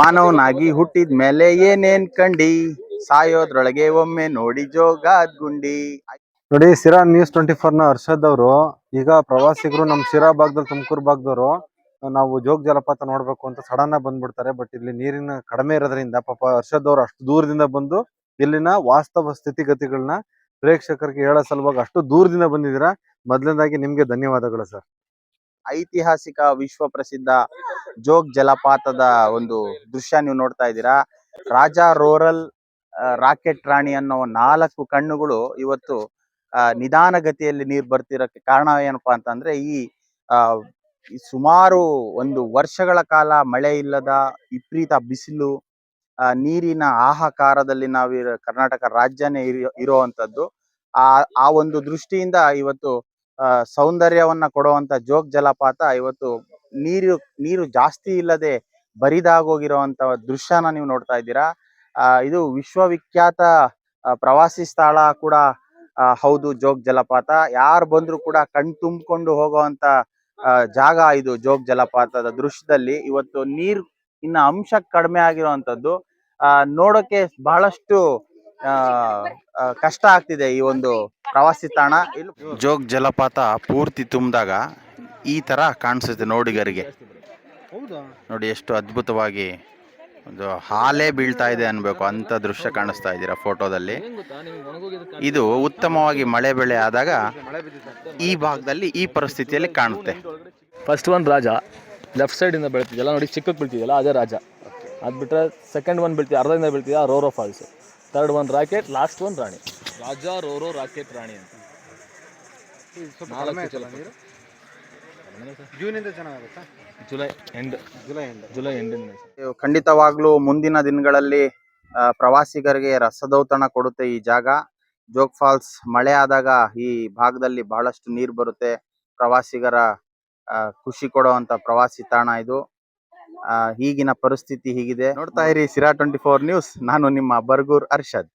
ಮಾನವನಾಗಿ ಹುಟ್ಟಿದ ಮೇಲೆ ಏನೇನ್ ಕಂಡಿ? ಸಾಯೋದ್ರೊಳಗೆ ಒಮ್ಮೆ ನೋಡಿ ಜೋಗಾದ್ ಗುಂಡಿ. ನೋಡಿ ಸಿರಾ ನ್ಯೂಸ್ ಟ್ವೆಂಟಿ ಫೋರ್ನ ಹರ್ಷದ್ ಅವರು, ಈಗ ಪ್ರವಾಸಿಗರು ನಮ್ ಶಿರಾ ಭಾಗದಲ್ಲಿ ತುಮಕೂರು ಭಾಗದವರು, ನಾವು ಜೋಗ್ ಜಲಪಾತ ನೋಡ್ಬೇಕು ಅಂತ ಸಡನ್ ಆಗಿ ಬಂದ್ಬಿಡ್ತಾರೆ ಬಟ್ ಇಲ್ಲಿ ನೀರಿನ ಕಡಿಮೆ ಇರೋದ್ರಿಂದ, ಪಾಪ ಹರ್ಷದ್ ಅವರು ಅಷ್ಟು ದೂರದಿಂದ ಬಂದು ಇಲ್ಲಿನ ವಾಸ್ತವ ಸ್ಥಿತಿಗತಿಗಳನ್ನ ಪ್ರೇಕ್ಷಕರಿಗೆ ಹೇಳೋ ಸಲುವಾಗಿ ಅಷ್ಟು ದೂರದಿಂದ ಬಂದಿದ್ದೀರಾ. ಮೊದಲನೇದಾಗಿ ನಿಮ್ಗೆ ಧನ್ಯವಾದಗಳು ಸರ್. ಐತಿಹಾಸಿಕ ವಿಶ್ವ ಪ್ರಸಿದ್ಧ ಜೋಗ್ ಜಲಪಾತದ ಒಂದು ದೃಶ್ಯ ನೀವು ನೋಡ್ತಾ ಇದ್ದೀರಾ. ರಾಜ ರೋರಲ್ ರಾಕೆಟ್ ರಾಣಿ ಅನ್ನೋ ನಾಲ್ಕು ಕಣ್ಣುಗಳು ಇವತ್ತು ನಿಧಾನಗತಿಯಲ್ಲಿ ನೀರು ಬರ್ತಿರೋಕ್ಕೆ ಕಾರಣ ಏನಪ್ಪಾ ಅಂತಂದ್ರೆ ಈ ಸುಮಾರು ಒಂದು ವರ್ಷಗಳ ಕಾಲ ಮಳೆ ಇಲ್ಲದ ವಿಪರೀತ ಬಿಸಿಲು ನೀರಿನ ಆಹಾಕಾರದಲ್ಲಿ ನಾವು ಕರ್ನಾಟಕ ರಾಜ್ಯನೇ ಇರೋ ಇರುವಂತದ್ದು ಆ ಆ ಒಂದು ದೃಷ್ಟಿಯಿಂದ ಇವತ್ತು ಸೌಂದರ್ಯವನ್ನ ಕೊಡುವಂತ ಜೋಗ್ ಜಲಪಾತ ಇವತ್ತು ನೀರು ನೀರು ಜಾಸ್ತಿ ಇಲ್ಲದೆ ಬರಿದಾಗೋಗಿರುವಂತ ದೃಶ್ಯನ ನೀವು ನೋಡ್ತಾ ಇದ್ದೀರಾ. ಆ, ಇದು ವಿಶ್ವವಿಖ್ಯಾತ ಪ್ರವಾಸಿ ಸ್ಥಳ ಕೂಡ ಹೌದು ಜೋಗ್ ಜಲಪಾತ. ಯಾರು ಬಂದ್ರು ಕೂಡ ಕಣ್ ತುಂಬಿಕೊಂಡು ಹೋಗುವಂತ ಜಾಗ ಇದು ಜೋಗ್ ಜಲಪಾತದ ದೃಶ್ಯದಲ್ಲಿ. ಇವತ್ತು ನೀರ್ ಇನ್ನ ಅಂಶ ಕಡಿಮೆ ಆಗಿರುವಂತದ್ದು. ಆ ನೋಡೋಕೆ ಬಹಳಷ್ಟು ಕಷ್ಟ ಆಗ್ತಿದೆ ಈ ಒಂದು ಪ್ರವಾಸಿ ತಾಣ. ಜೋಗ್ ಜಲಪಾತ ಪೂರ್ತಿ ತುಂಬಿದಾಗ ಈ ತರ ಕಾಣಿಸುತ್ತೆ ನೋಡಿಗರಿಗೆ. ಹೌದಾ ನೋಡಿ ಎಷ್ಟು ಅದ್ಭುತವಾಗಿ ಒಂದು ಹಾಲೇ ಬೀಳ್ತಾ ಇದೆ ಅನ್ಬೇಕು. ಅಂತ ದೃಶ್ಯ ಕಾಣಿಸ್ತಾ ಇದ್ದೀರಾ ಫೋಟೋದಲ್ಲಿ. ಇದು ಉತ್ತಮವಾಗಿ ಮಳೆ ಬೆಳೆ ಆದಾಗ ಈ ಭಾಗದಲ್ಲಿ ಈ ಪರಿಸ್ಥಿತಿಯಲ್ಲಿ ಕಾಣುತ್ತೆ. ಫಸ್ಟ್ ಒನ್ ರಾಜ. ಲೆಫ್ಟ್ ಸೈಡಿಂದ ಬೆಳ್ತಿದೆಯಲ್ಲ ನೋಡಿ ಚಿಕ್ಕಕ್ಕೆ ಬೀಳ್ತಿದೆಯಲ್ಲ ಅದೇ ರಾಜ. ಅದು ಬಿಟ್ಟರೆ ಸೆಕೆಂಡ್ ಒನ್ ಬೀಳ್ತಿದೆ ಅರ್ಧದಿಂದ ಬೀಳ್ತಿದೆ Roarer falls third one Rocket last one Rani Raja Roarer Rocket Rani ಅಂತ. ನಾಲ್ಕು ಜಲಪಾತ. ಜೂನಿಂದ ಚೆನ್ನಾಗುತ್ತಾ July end July end July ಎಂಡಿಂದ ಇವು ಖಂಡಿತವಾಗ್ಲೂ ಮುಂದಿನ ದಿನಗಳಲ್ಲಿ ಪ್ರವಾಸಿಗರಿಗೆ ರಸದೌತಣ ಕೊಡುತ್ತೆ ಈ ಜಾಗ. ಜೋಗ್ ಫಾಲ್ಸ್ ಮಳೆ ಆದಾಗ ಈ ಭಾಗದಲ್ಲಿ ಬಹಳಷ್ಟು ನೀರು ಬರುತ್ತೆ. ಪ್ರವಾಸಿಗರ ಖುಷಿ ಕೊಡುವಂತ ಪ್ರವಾಸಿ ತಾಣ ಇದು. ಈಗಿನ ಪರಿಸ್ಥಿತಿ ಹೀಗಿದೆ. ನೋಡ್ತಾ ಇರಿ ಸಿರಾ ಟ್ವೆಂಟಿ ಫೋರ್ ನ್ಯೂಸ್. ನಾನು ನಿಮ್ಮ ಬರ್ಗೂರ್ ಅರ್ಷದ್.